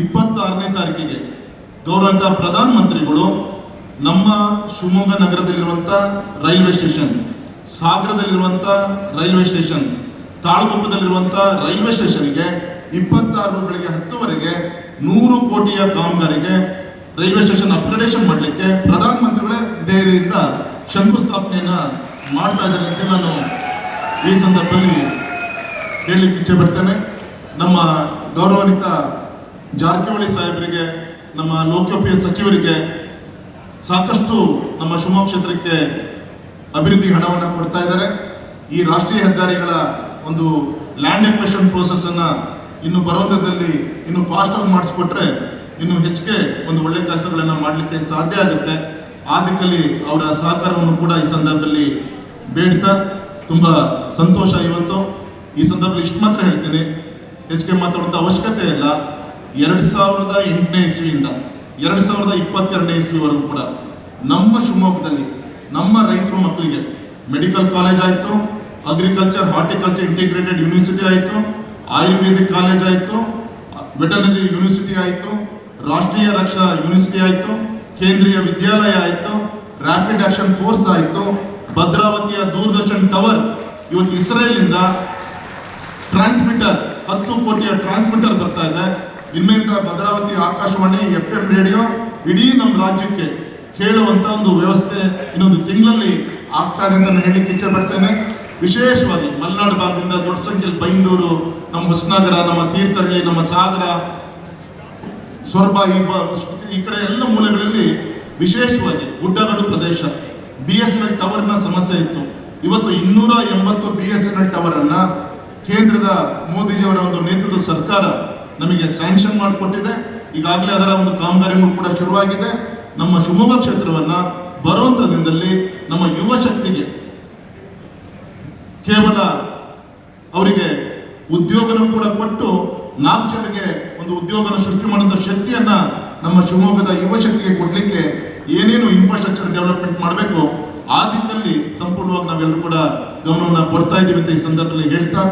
ಇಪ್ಪತ್ತಾರನೇ ತಾರೀಕಿಗೆ ಗೌರವಂತ ಪ್ರಧಾನ ಮಂತ್ರಿಗಳು ನಮ್ಮ ಶಿವಮೊಗ್ಗ ನಗರದಲ್ಲಿರುವಂಥ ರೈಲ್ವೆ ಸ್ಟೇಷನ್, ಸಾಗರದಲ್ಲಿರುವಂಥ ರೈಲ್ವೆ ಸ್ಟೇಷನ್, ತಾಳಗುಪ್ಪದಲ್ಲಿರುವಂಥ ರೈಲ್ವೆ ಸ್ಟೇಷನ್ಗೆ ಇಪ್ಪತ್ತಾರು ಬೆಳಿಗ್ಗೆ ಹತ್ತುವರೆಗೆ ನೂರು ಕೋಟಿಯ ಕಾಮಗಾರಿಗೆ ರೈಲ್ವೆ ಸ್ಟೇಷನ್ ಅಪ್ಗ್ರೇಡೇಷನ್ ಮಾಡಲಿಕ್ಕೆ ಪ್ರಧಾನ ಮಂತ್ರಿಗಳೇ ದೆಹಲಿಯಿಂದ ಶಂಕುಸ್ಥಾಪನೆಯನ್ನು ಮಾಡ್ತಾ ಇದ್ದಾರೆ ಅಂತ ನಾನು ಈ ಸಂದರ್ಭದಲ್ಲಿ ಹೇಳಲಿಕ್ಕೆ ಇಚ್ಛೆ ಪಡ್ತೇನೆ. ನಮ್ಮ ಗೌರವಾನ್ವಿತ ಜಾರಕಿಹೊಳಿ ಸಾಹೇಬರಿಗೆ, ನಮ್ಮ ಲೋಕೋಪಿಯ ಸಚಿವರಿಗೆ, ಸಾಕಷ್ಟು ನಮ್ಮ ಶಿವಮೊಗ್ಗ ಕ್ಷೇತ್ರಕ್ಕೆ ಅಭಿವೃದ್ಧಿ ಹಣವನ್ನು ಕೊಡ್ತಾ ಇದ್ದಾರೆ. ಈ ರಾಷ್ಟ್ರೀಯ ಹೆದ್ದಾರಿಗಳ ಒಂದು ಲ್ಯಾಂಡ್ ಎಕ್ವೇಷನ್ ಪ್ರೋಸೆಸ್ಸನ್ನು ಇನ್ನು ಬರೋದ್ರದಲ್ಲಿ ಇನ್ನು ಫಾಸ್ಟ್ ಆಗಿ ಮಾಡಿಸ್ಕೊಟ್ರೆ ಇನ್ನು ಹೆಚ್ಚಿಗೆ ಒಂದು ಒಳ್ಳೆ ಕೆಲಸಗಳನ್ನು ಮಾಡಲಿಕ್ಕೆ ಸಾಧ್ಯ ಆಗುತ್ತೆ. ಆ ದಿಕ್ಕಲ್ಲಿ ಅವರ ಸಹಕಾರವನ್ನು ಕೂಡ ಈ ಸಂದರ್ಭದಲ್ಲಿ ಬೇಡ್ತಾ ತುಂಬ ಸಂತೋಷ ಇವತ್ತು. ಈ ಸಂದರ್ಭದಲ್ಲಿ ಇಷ್ಟು ಮಾತ್ರ ಹೇಳ್ತೀನಿ. ಹೆಚ್ಚಿಗೆ ಮಾತಾಡುವಂಥ ಅವಶ್ಯಕತೆ ಇಲ್ಲ. ಎರಡು ಸಾವಿರದ ಎಂಟನೇ ಇಸ್ವಿಯಿಂದ ಎರಡು ಸಾವಿರದ ಇಪ್ಪತ್ತೆರಡನೇ ಇಸ್ವಿವರೆಗೂ ಕೂಡ ನಮ್ಮ ಶಿವಮೊಗ್ಗದಲ್ಲಿ ನಮ್ಮ ರೈತರ ಮಕ್ಕಳಿಗೆ ಮೆಡಿಕಲ್ ಕಾಲೇಜ್ ಆಯಿತು ಅಗ್ರಿಕಲ್ಚರ್ ಹಾರ್ಟಿಕಲ್ಚರ್ ಇಂಟಿಗ್ರೇಟೆಡ್ ಯೂನಿವರ್ಸಿಟಿ ಆಯಿತು, ಆಯುರ್ವೇದಿಕ್ ಕಾಲೇಜ್ ಆಯಿತು ವೆಟನರಿ ಯೂನಿವರ್ಸಿಟಿ ಆಯಿತು, ರಾಷ್ಟ್ರೀಯ ರಕ್ಷಾ ಯೂನಿವರ್ಸಿಟಿ ಆಯಿತು, ಕೇಂದ್ರೀಯ ವಿದ್ಯಾಲಯ ಆಯಿತು ರ್ಯಾಪಿಡ್ ಆಕ್ಷನ್ ಫೋರ್ಸ್ ಆಯಿತು, ಭದ್ರಾವತಿಯ ದೂರದರ್ಶನ್ ಟವರ್ ಇವತ್ತು ಇಸ್ರೇಲಿಂದ ಟ್ರಾನ್ಸ್ಮಿಟರ್ ಹತ್ತು ಕೋಟಿಯ ಟ್ರಾನ್ಸ್ಮಿಟರ್ ಬರ್ತಾ ಇದೆ. ಇನ್ಮೇಲಿಂದ Bhadravati Akashvani F M radio ಇಡೀ ನಮ್ಮ ರಾಜ್ಯಕ್ಕೆ ಕೇಳುವಂತ ಒಂದು ವ್ಯವಸ್ಥೆ ಇನ್ನೊಂದು ತಿಂಗಳಲ್ಲಿ ಆಗ್ತಾ ಇದೆ ಅಂತ ನಾನು ಹೇಳಲಿಕ್ಕೆ ಇಚ್ಛೆ ಪಡ್ತೇನೆ. ವಿಶೇಷವಾಗಿ ಮಲೆನಾಡು ಭಾಗದಿಂದ ದೊಡ್ಡ ಸಂಖ್ಯೆಯಲ್ಲಿ ಬೈಂದೂರು, ನಮ್ಮ ಹೊಸನಗರ, ನಮ್ಮ ತೀರ್ಥಹಳ್ಳಿ, ನಮ್ಮ ಸಾಗರ, ಸೊರಬ ಈ ಈ ಕಡೆ ಎಲ್ಲ ಮೂಲೆಗಳಲ್ಲಿ ವಿಶೇಷವಾಗಿ ಗುಡ್ಡಗಾಡು ಪ್ರದೇಶ ಬಿ ಎಸ್ ಎನ್ ಎಲ್ ಟವರ್ನ ಸಮಸ್ಯೆ ಇತ್ತು. ಇವತ್ತು ಇನ್ನೂರ ಎಂಬತ್ತು B S N L tower ಅನ್ನ ಕೇಂದ್ರದ ಮೋದಿಜಿಯವರ ಒಂದು ನೇತೃತ್ವದ ಸರ್ಕಾರ ನಮಗೆ ಸ್ಯಾಂಕ್ಷನ್ ಮಾಡಿಕೊಟ್ಟಿದೆ. ಈಗಾಗಲೇ ಅದರ ಒಂದು ಕಾಮಗಾರಿಗಳು ಕೂಡ ಶುರುವಾಗಿದೆ. ನಮ್ಮ ಶಿವಮೊಗ್ಗ ಕ್ಷೇತ್ರವನ್ನ ಬರುವಂತ ದಿನದಲ್ಲಿ ನಮ್ಮ ಯುವ ಶಕ್ತಿಗೆ ಕೇವಲ ಅವರಿಗೆ ಉದ್ಯೋಗನ ಕೂಡ ಕೊಟ್ಟು ನಾಲ್ಕು ಜನರಿಗೆ ಒಂದು ಉದ್ಯೋಗನ ಸೃಷ್ಟಿ ಮಾಡುವಂಥ ಶಕ್ತಿಯನ್ನ ನಮ್ಮ ಶಿವಮೊಗ್ಗದ ಯುವ ಶಕ್ತಿಗೆ ಕೊಡ್ಲಿಕ್ಕೆ ಏನೇನು ಇನ್ಫ್ರಾಸ್ಟ್ರಕ್ಚರ್ ಡೆವಲಪ್ಮೆಂಟ್ ಮಾಡಬೇಕು, ಆ ದಿಕ್ಕಲ್ಲಿ ಸಂಪೂರ್ಣವಾಗಿ ನಾವೆಲ್ಲರೂ ಕೂಡ ಗಮನವನ್ನು ಕೊಡ್ತಾ ಇದ್ದೀವಿ ಅಂತ ಈ ಸಂದರ್ಭದಲ್ಲಿ ಹೇಳ್ತಾ